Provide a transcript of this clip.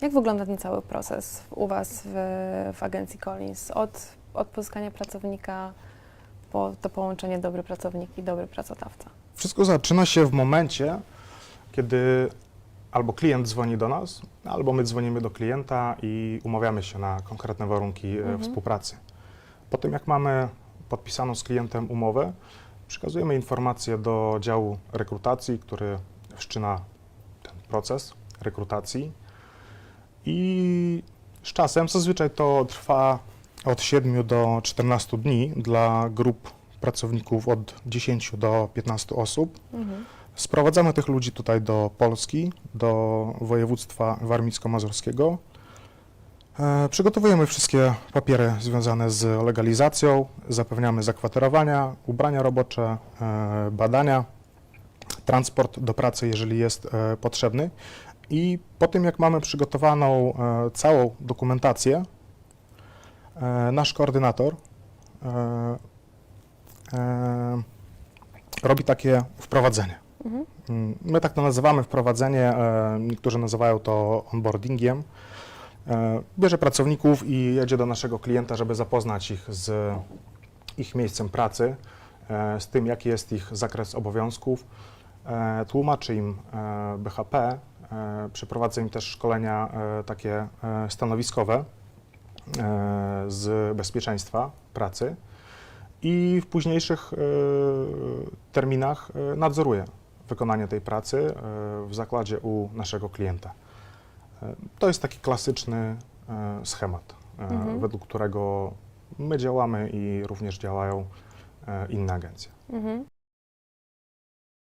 Jak wygląda ten cały proces u Was w, w agencji Collins? Od, od pozyskania pracownika po to połączenie dobry pracownik i dobry pracodawca. Wszystko zaczyna się w momencie, kiedy albo klient dzwoni do nas, albo my dzwonimy do klienta i umawiamy się na konkretne warunki e, Mhm. współpracy. Po tym, jak mamy podpisaną z klientem umowę, przekazujemy informacje do działu rekrutacji, który wszczyna ten proces rekrutacji. I z czasem, zazwyczaj to trwa od 7 do 14 dni dla grup pracowników od 10 do 15 osób. Mhm. Sprowadzamy tych ludzi tutaj do Polski, do województwa warmicko-mazurskiego. E, Przygotowujemy wszystkie papiery związane z legalizacją, zapewniamy zakwaterowania, ubrania robocze, e, badania, transport do pracy, jeżeli jest e, potrzebny. I po tym, jak mamy przygotowaną e, całą dokumentację, e, nasz koordynator e, robi takie wprowadzenie. Mhm. Mm, My tak to nazywamy wprowadzenie, niektórzy nazywają to onboardingiem. Bierze pracowników i jedzie do naszego klienta, żeby zapoznać ich z ich miejscem pracy, z tym, jaki jest ich zakres obowiązków. Tłumaczy im BHP, e, przeprowadza im też szkolenia e, takie e, stanowiskowe z bezpieczeństwa pracy i w późniejszych terminach nadzoruje wykonanie tej pracy w zakładzie u naszego klienta. To jest taki klasyczny schemat, Mhm. według którego my działamy i również działają inne agencje. Mhm.